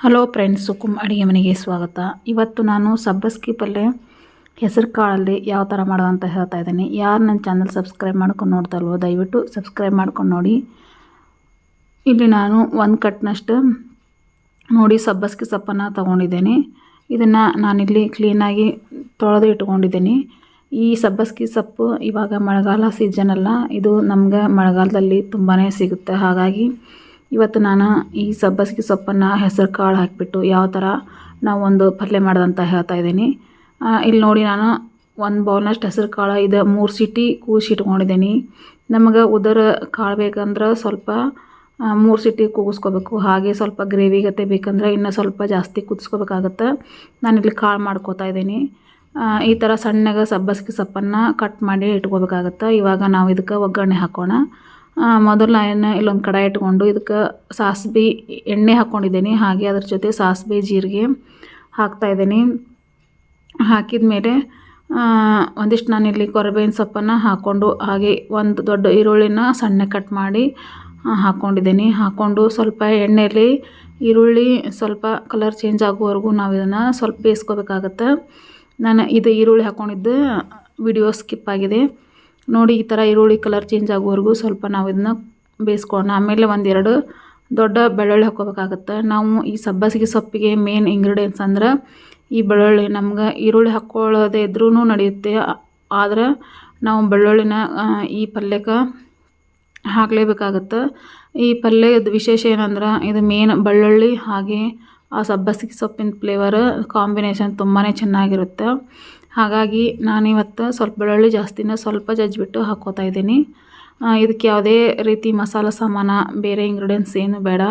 Hello friends ಸುಕುಮ್ ಅಡುಗೆ ಮನೆಗೆ ಸ್ವಾಗತ. ಇವತ್ತು ನಾನು ಸಬ್ಬಸ್ಗಿ ಪಲ್ಯ ಹೆಸರು ಕಾಳಲ್ಲಿ ಯಾವ ಥರ ಮಾಡೋದು ಅಂತ ಹೇಳ್ತಾ ಇದ್ದೀನಿ. ಯಾರು ನನ್ನ ಚಾನಲ್ ಸಬ್ಸ್ಕ್ರೈಬ್ ಮಾಡ್ಕೊಂಡು ನೋಡ್ತಲ್ವೋ ದಯವಿಟ್ಟು ಸಬ್ಸ್ಕ್ರೈಬ್ ಮಾಡ್ಕೊಂಡು ನೋಡಿ. ಇಲ್ಲಿ ನಾನು ಒಂದು ಕಟ್ನಷ್ಟು ನೋಡಿ ಸಬ್ಬಸ್ಗಿ ಸೊಪ್ಪನ್ನು ತೊಗೊಂಡಿದ್ದೀನಿ. ಇದನ್ನು ನಾನಿಲ್ಲಿ ಕ್ಲೀನಾಗಿ ತೊಳೆದು ಇಟ್ಕೊಂಡಿದ್ದೀನಿ. ಈ ಸಬ್ಬಸ್ಗಿ ಸೊಪ್ಪು ಇವಾಗ ಮಳೆಗಾಲ ಸೀಸನ್ ಅಲ್ಲ, ಇದು ನಮ್ಗೆ ಮಳೆಗಾಲದಲ್ಲಿ ತುಂಬಾ ಸಿಗುತ್ತೆ. ಹಾಗಾಗಿ ಇವತ್ತು ನಾನು ಈ ಸಬ್ಬಸಿಗೆ ಸೊಪ್ಪನ್ನು ಹೆಸರು ಕಾಳು ಹಾಕಿಬಿಟ್ಟು ಯಾವ ಥರ ನಾವು ಒಂದು ಪಲ್ಯ ಮಾಡೋದಂತ ಹೇಳ್ತಾ ಇದ್ದೀನಿ. ಇಲ್ಲಿ ನೋಡಿ ನಾನು ಒಂದು ಬೌಲ್ನಷ್ಟು ಹೆಸರು ಕಾಳು, ಇದು ಮೂರು ಸೀಟಿ ಕೂಸಿ ಇಟ್ಕೊಂಡಿದ್ದೀನಿ ನಮಗೆ ಉದರ ಕಾಳು ಬೇಕಂದ್ರೆ ಸ್ವಲ್ಪ ಮೂರು ಸೀಟಿ ಕೂಗಿಸ್ಕೋಬೇಕು. ಹಾಗೆ ಸ್ವಲ್ಪ ಗ್ರೇವಿ ಗತೆ ಬೇಕಂದ್ರೆ ಇನ್ನೂ ಸ್ವಲ್ಪ ಜಾಸ್ತಿ ಕುದಿಸ್ಕೋಬೇಕಾಗತ್ತೆ. ಇಲ್ಲಿ ಕಾಳು ಮಾಡ್ಕೋತಾ ಇದ್ದೀನಿ. ಈ ಥರ ಸಣ್ಣಗೆ ಸಬ್ಬಸಿಗೆ ಸೊಪ್ಪನ್ನು ಕಟ್ ಮಾಡಿ ಇಟ್ಕೋಬೇಕಾಗತ್ತೆ. ಇವಾಗ ನಾವು ಇದಕ್ಕೆ ಒಗ್ಗರಣೆ ಹಾಕೋಣ. ಮೊದಲು ನಾನು ಇಲ್ಲೊಂದು ಕಡಾಯಿ ಇಟ್ಕೊಂಡು ಇದಕ್ಕೆ ಸಾಸಿವೆ ಎಣ್ಣೆ ಹಾಕ್ಕೊಂಡಿದ್ದೀನಿ. ಹಾಗೆ ಅದ್ರ ಜೊತೆ ಸಾಸಿವೆ ಜೀರಿಗೆ ಹಾಕ್ತಾಯಿದ್ದೀನಿ ಹಾಕಿದ ಮೇಲೆ ಒಂದಿಷ್ಟು ನಾನಿಲ್ಲಿ ಕೊರಬೇವಿನ ಸೊಪ್ಪನ್ನು ಹಾಕ್ಕೊಂಡು ಹಾಗೆ ಒಂದು ದೊಡ್ಡ ಈರುಳ್ಳಿನ ಸಣ್ಣ ಕಟ್ ಮಾಡಿ ಹಾಕ್ಕೊಂಡಿದ್ದೀನಿ. ಹಾಕ್ಕೊಂಡು ಸ್ವಲ್ಪ ಎಣ್ಣೆಯಲ್ಲಿ ಈರುಳ್ಳಿ ಸ್ವಲ್ಪ ಕಲರ್ ಚೇಂಜ್ ಆಗೋವರೆಗೂ ನಾವು ಇದನ್ನು ಸ್ವಲ್ಪ ಬೇಯಿಸ್ಕೋಬೇಕಾಗತ್ತೆ. ನಾನು ಇದು ಈರುಳ್ಳಿ ಹಾಕ್ಕೊಂಡಿದ್ದು ವಿಡಿಯೋ ಸ್ಕಿಪ್ ಆಗಿದೆ. ನೋಡಿ, ಈ ಥರ ಈರುಳ್ಳಿ ಕಲರ್ ಚೇಂಜ್ ಆಗೋವರೆಗೂ ಸ್ವಲ್ಪ ನಾವು ಇದನ್ನ ಬೇಯಿಸ್ಕೊಳ್ಳೋಣ. ಆಮೇಲೆ ಒಂದೆರಡು ದೊಡ್ಡ ಬೆಳ್ಳುಳ್ಳಿ ಹಾಕ್ಕೋಬೇಕಾಗತ್ತೆ. ನಾವು ಈ ಸಬ್ಬಸಿಗೆ ಸೊಪ್ಪಿಗೆ ಮೇನ್ ಇಂಗ್ರೀಡಿಯೆಂಟ್ಸ್ ಅಂದ್ರೆ ಈ ಬೆಳ್ಳುಳ್ಳಿ. ನಮ್ಗೆ ಈರುಳ್ಳಿ ಹಾಕ್ಕೊಳ್ಳೋದೇ ಇದ್ರೂ ನಡೆಯುತ್ತೆ. ಆದ್ರೆ ನಾವು ಬೆಳ್ಳುಳ್ಳಿನ ಈ ಪಲ್ಯಕ್ಕೆ ಹಾಕಲೇಬೇಕಾಗತ್ತೆ. ಈ ಪಲ್ಯದ ವಿಶೇಷ ಏನಂದ್ರೆ ಇದು ಮೇನ್ ಬೆಳ್ಳುಳ್ಳಿ ಹಾಗೆ ಆ ಸಬ್ಬಸಿಗೆ ಸೊಪ್ಪಿನ ಫ್ಲೇವರ್ ಕಾಂಬಿನೇಷನ್ ತುಂಬಾ ಚೆನ್ನಾಗಿರುತ್ತೆ. ಹಾಗಾಗಿ ನಾನಿವತ್ತು ಸ್ವಲ್ಪ ಬೆಳ್ಳುಳ್ಳಿ ಜಾಸ್ತಿನ ಸ್ವಲ್ಪ ಜಜ್ಜಿಬಿಟ್ಟು ಹಾಕ್ಕೋತಾ ಇದ್ದೀನಿ. ಇದಕ್ಕೆ ಯಾವುದೇ ರೀತಿ ಮಸಾಲ ಸಾಮಾನ, ಬೇರೆ ಇಂಗ್ರೀಡಿಯೆಂಟ್ಸ್ ಏನು ಬೇಡ.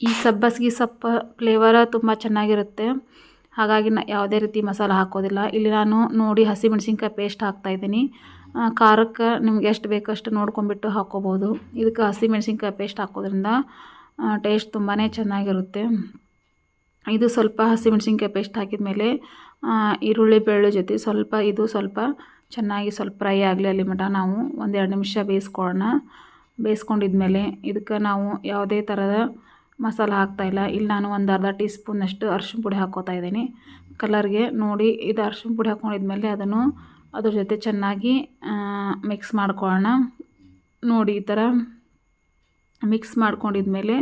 ಈ ಸಬ್ಬಸ್ಗೆ ಸಪ್ಪ ಫ್ಲೇವರ ತುಂಬ ಚೆನ್ನಾಗಿರುತ್ತೆ. ಹಾಗಾಗಿ ನಾ ಯಾವುದೇ ರೀತಿ ಮಸಾಲ ಹಾಕೋದಿಲ್ಲ. ಇಲ್ಲಿ ನಾನು ನೋಡಿ ಹಸಿಮೆಣ್ಸಿನ್ಕಾಯಿ ಪೇಸ್ಟ್ ಹಾಕ್ತಾಯಿದ್ದೀನಿ ಖಾರಕ್ಕೆ ನಿಮ್ಗೆ ಎಷ್ಟು ಬೇಕೋ ಅಷ್ಟು ನೋಡ್ಕೊಂಬಿಟ್ಟು ಹಾಕ್ಕೋಬೋದು. ಇದಕ್ಕೆ ಹಸಿಮೆಣ್ಸಿನ್ಕಾಯಿ ಪೇಸ್ಟ್ ಹಾಕೋದ್ರಿಂದ ಟೇಸ್ಟ್ ತುಂಬಾ ಚೆನ್ನಾಗಿರುತ್ತೆ. ಇದು ಸ್ವಲ್ಪ ಹಸಿಮೆಣ್ಸಿನ್ಕಾಯಿ ಪೇಸ್ಟ್ ಹಾಕಿದ ಮೇಲೆ ಈರುಳ್ಳಿ ಬೆಳ್ಳು ಜೊತೆ ಸ್ವಲ್ಪ ಇದು ಸ್ವಲ್ಪ ಚೆನ್ನಾಗಿ ಸ್ವಲ್ಪ ಫ್ರೈ ಆಗಲಿ ಅಲ್ಲಿ ಮಟ ನಾವು ಒಂದೆರಡು ನಿಮಿಷ ಬೇಯಿಸ್ಕೊಳ್ಳೋಣ ಬೇಯಿಸ್ಕೊಂಡಿದ್ಮೇಲೆ ಇದಕ್ಕೆ ನಾವು ಯಾವುದೇ ಥರದ ಮಸಾಲೆ ಹಾಕ್ತಾಯಿಲ್ಲ ಇಲ್ಲಿ. ನಾನು ಒಂದು ಅರ್ಧ ಟೀ ಸ್ಪೂನಷ್ಟು ಅರ್ಶಿಣ ಪುಡಿ ಹಾಕ್ಕೋತಾ ಇದ್ದೀನಿ. ಕಲರ್ಗೆ ನೋಡಿ ಇದು ಅರ್ಶಿಣ ಪುಡಿ ಹಾಕ್ಕೊಂಡಿದ್ಮೇಲೆ ಅದನ್ನು ಅದ್ರ ಜೊತೆ ಚೆನ್ನಾಗಿ ಮಿಕ್ಸ್ ಮಾಡ್ಕೊಳ್ಳೋಣ ನೋಡಿ ಈ ಥರ ಮಿಕ್ಸ್ ಮಾಡ್ಕೊಂಡಿದ್ಮೇಲೆ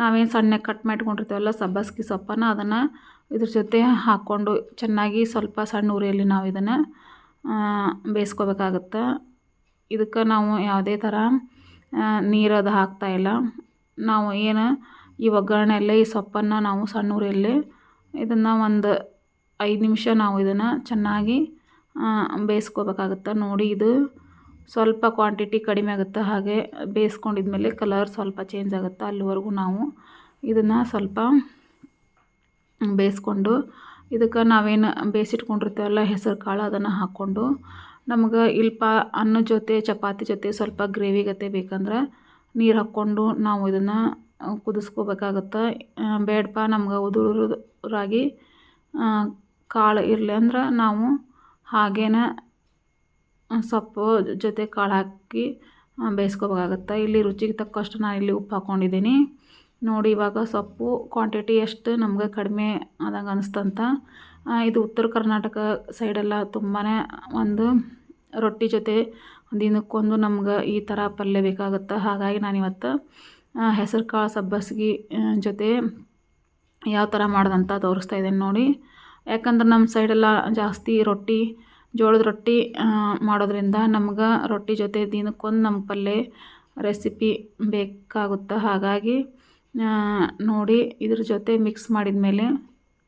ನಾವೇನು ಸಣ್ಣಗೆ ಕಟ್ ಮಾಡ್ಕೊಂಡಿರ್ತೀವಲ್ಲ, ಸಬ್ಬಸ್ಗಿ ಸೊಪ್ಪನ್ನು ಅದನ್ನು ಇದ್ರ ಜೊತೆ ಹಾಕ್ಕೊಂಡು ಚೆನ್ನಾಗಿ ಸ್ವಲ್ಪ ಸಣ್ಣ ಉರಿಯಲ್ಲಿ ನಾವು ಇದನ್ನು ಬೇಯಿಸ್ಕೋಬೇಕಾಗತ್ತೆ. ಇದಕ್ಕೆ ನಾವು ಯಾವುದೇ ಥರ ನೀರದು ಹಾಕ್ತಾಯಿಲ್ಲ ನಾವು ಏನು ಈ ಒಗ್ಗರಣೆಯಲ್ಲೇ ಈ ಸೊಪ್ಪನ್ನು ನಾವು ಸಣ್ಣ ಉರಿಯಲ್ಲಿ ಇದನ್ನು ಒಂದು ಐದು ನಿಮಿಷ ನಾವು ಇದನ್ನು ಚೆನ್ನಾಗಿ ಬೇಯಿಸ್ಕೋಬೇಕಾಗತ್ತೆ. ನೋಡಿ ಇದು ಸ್ವಲ್ಪ ಕ್ವಾಂಟಿಟಿ ಕಡಿಮೆ ಆಗುತ್ತೆ. ಹಾಗೆ ಬೇಯಿಸ್ಕೊಂಡಿದ್ಮೇಲೆ ಕಲರ್ ಸ್ವಲ್ಪ ಚೇಂಜ್ ಆಗುತ್ತೆ. ಅಲ್ಲಿವರೆಗೂ ನಾವು ಇದನ್ನು ಸ್ವಲ್ಪ ಬೇಯಿಸ್ಕೊಂಡು ಇದಕ್ಕೆ ನಾವೇನು ಬೇಯಿಸಿಟ್ಕೊಂಡಿರ್ತೀವಲ್ಲ ಹೆಸರು ಕಾಳು ಅದನ್ನು ಹಾಕ್ಕೊಂಡು ನಮ್ಗೆ ಇಲ್ಪ ಅನ್ನ ಜೊತೆ, ಚಪಾತಿ ಜೊತೆ ಸ್ವಲ್ಪ ಗ್ರೇವಿ ಗತೆ ಬೇಕಂದ್ರೆ ನೀರು ಹಾಕ್ಕೊಂಡು ನಾವು ಇದನ್ನು ಕುದಿಸ್ಕೋಬೇಕಾಗತ್ತೆ. ಬೇಡಪ್ಪ ನಮ್ಗೆ ಉದುರಾಗಿ ಕಾಳು ಇರಲಿ ಅಂದ್ರೆ ನಾವು ಹಾಗೇನ ಸೊಪ್ಪು ಜೊತೆ ಕಾಳು ಹಾಕಿ ಬೇಯಿಸ್ಕೋಬೇಕಾಗತ್ತೆ. ಇಲ್ಲಿ ರುಚಿಗೆ ತಕ್ಕಷ್ಟು ನಾನು ಇಲ್ಲಿ ಉಪ್ಪು ಹಾಕ್ಕೊಂಡಿದ್ದೀನಿ ನೋಡಿ, ಇವಾಗ ಸೊಪ್ಪು ಕ್ವಾಂಟಿಟಿ ಎಷ್ಟು ನಮ್ಗೆ ಕಡಿಮೆ ಆದಂಗೆ ಅನಿಸ್ತಂತ. ಇದು ಉತ್ತರ ಕರ್ನಾಟಕ ಸೈಡೆಲ್ಲ ತುಂಬಾ ಒಂದು ರೊಟ್ಟಿ ಜೊತೆ ದಿನಕ್ಕೊಂದು ನಮ್ಗೆ ಈ ಥರ ಪಲ್ಯ ಬೇಕಾಗುತ್ತೆ. ಹಾಗಾಗಿ ನಾನಿವತ್ತು ಹೆಸರು ಕಾಳು ಸಬ್ಬಸ್ಗಿ ಜೊತೆ ಯಾವ ಥರ ಮಾಡ್ದಂತ ತೋರಿಸ್ತಾ ಇದ್ದೀನಿ ನೋಡಿ. ಯಾಕಂದ್ರೆ ನಮ್ಮ ಸೈಡೆಲ್ಲ ಜಾಸ್ತಿ ರೊಟ್ಟಿ ಜೋಳದ ರೊಟ್ಟಿ ಮಾಡೋದರಿಂದ ನಮ್ಗೆ ರೊಟ್ಟಿ ಜೊತೆ ದಿನಕ್ಕೊಂದು ನಮ್ಮ ಪಲ್ಯ ರೆಸಿಪಿ ಬೇಕಾಗುತ್ತೆ? ಹಾಗಾಗಿ ನೋಡಿ ಇದ್ರ ಜೊತೆ ಮಿಕ್ಸ್ ಮಾಡಿದ ಮೇಲೆ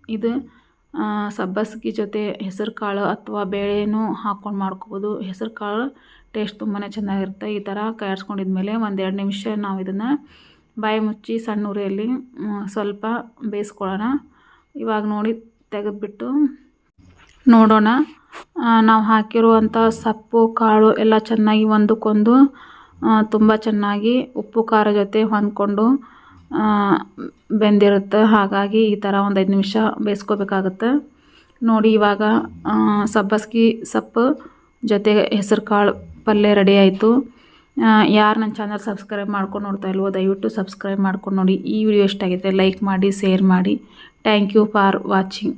ಇದು ಸಬ್ಬಸ್ಗೆ ಸಬ್ಬಸ್ಗಿ ಜೊತೆ ಹೆಸರು ಕಾಳು ಅಥವಾ ಬೇಳೆನೂ ಹಾಕ್ಕೊಂಡು ಮಾಡ್ಕೋಬೋದು. ಹೆಸರು ಕಾಳು ಟೇಸ್ಟ್ ತುಂಬಾ ಚೆನ್ನಾಗಿರುತ್ತೆ. ಈ ಥರ ಕಾಯಿಸ್ಕೊಂಡಿದ್ಮೇಲೆ ಒಂದೆರಡು ನಿಮಿಷ ನಾವು ಇದನ್ನು ಬಾಯಿ ಮುಚ್ಚಿ ಸಣ್ಣ ಉರಿಯಲ್ಲಿ ಸ್ವಲ್ಪ ಬೇಯಿಸ್ಕೊಳ್ಳೋಣ. ಇವಾಗ ನೋಡಿ ತೆಗೆದ್ಬಿಟ್ಟು ನೋಡೋಣ. ನಾವು ಹಾಕಿರುವಂಥ ಸೊಪ್ಪು, ಕಾಳು ಎಲ್ಲ ಚೆನ್ನಾಗಿ ಒಂದಕ್ಕೊಂದು ತುಂಬ ಚೆನ್ನಾಗಿ ಉಪ್ಪು, ಖಾರ ಜೊತೆ ಹೊಂದ್ಕೊಂಡು ಬೆಂದಿರುತ್ತೆ. ಹಾಗಾಗಿ ಈ ಥರ ಒಂದು ಐದು ನಿಮಿಷ ಬೇಯಿಸ್ಕೋಬೇಕಾಗತ್ತೆ. ನೋಡಿ ಇವಾಗ ಸಬ್ಬಸ್ಗಿ ಸೊಪ್ಪು ಜೊತೆ ಹೆಸರು ಕಾಳು ಪಲ್ಯ ರೆಡಿ ಆಯಿತು. ಯಾರು ನನ್ನ ಚಾನಲ್ ಸಬ್ಸ್ಕ್ರೈಬ್ ಮಾಡ್ಕೊಂಡು ನೋಡ್ತಾ ಇಲ್ವೋ, ದಯವಿಟ್ಟು ಸಬ್ಸ್ಕ್ರೈಬ್ ಮಾಡ್ಕೊಂಡು ನೋಡಿ. ಈ ವಿಡಿಯೋ ಇಷ್ಟ ಆಗಿದ್ರೆ ಲೈಕ್ ಮಾಡಿ ಶೇರ್ ಮಾಡಿ. Thank you for watching